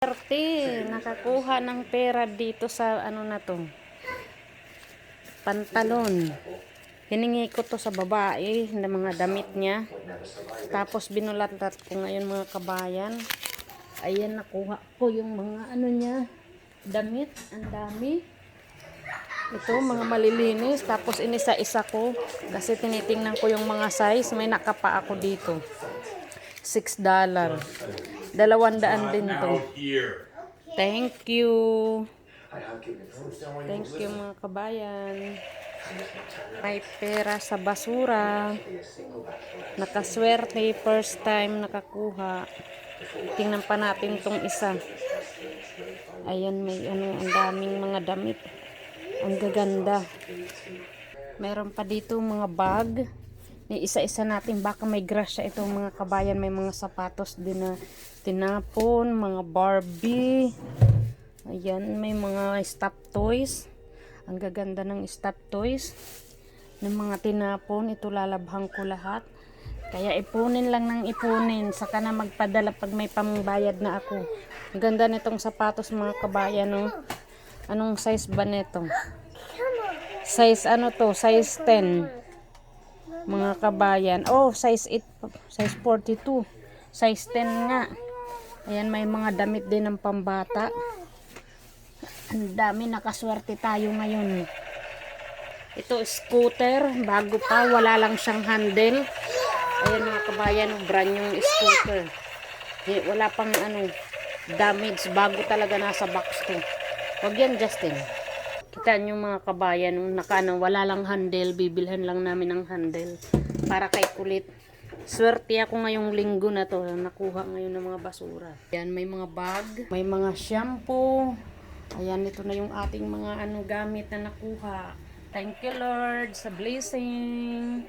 Swerte, nakakuha ng pera dito sa ano na to. Pantalon. Hiningi ko to sa babae na mga damit niya. Tapos binulatat ko ngayon mga kabayan. Ayan, nakuha ko yung mga ano niya. Damit, ang dami. Ito, mga malilinis. Tapos inisa-isa ko. Kasi tinitingnan ko yung mga size. May nakapa ako dito. $6. Dalawandaan din to. Thank you. Thank you mga kabayan. May pera sa basura. Nakaswerte, first time nakakuha. Tingnan pa natin tong isa. Ayan, may ano, ang daming mga damit. Ang gaganda. Meron pa dito mga bag. Isa-isa natin baka may grasya itong mga kabayan. May mga sapatos din na tinapon, mga Barbie. Ayan, may mga stuffed toys. Ang gaganda ng stuffed toys. Ng mga tinapon, ito lalabhang ko lahat. Kaya ipunin lang ng ipunin. Saka na magpadala pag may pambayad na ako. Ang ganda nitong sapatos mga kabayan. No? Anong size ba nito? Size ano to? Size 10 mga kabayan. Oh, size 8, size 42. Size 10 nga. Ayan, may mga damit din ng pambata. Ang dami nakaswerte tayo ngayon. Ito, scooter. Bago pa, wala lang siyang handle. Ayan mga kabayan, brand yung scooter. Eh, wala pang ano, damage. Bago talaga nasa box to. Huwag yan, Justin. Kita nyo mga kabayan, nung naka, ano, wala lang handle, bibilhan lang namin ng handle para kay kulit. Swerte ako ngayong linggo na to, nakuha ngayon ng mga basura. Yan, may mga bag, may mga shampoo. Ayan, ito na yung ating mga ano gamit na nakuha. Thank you Lord sa blessing.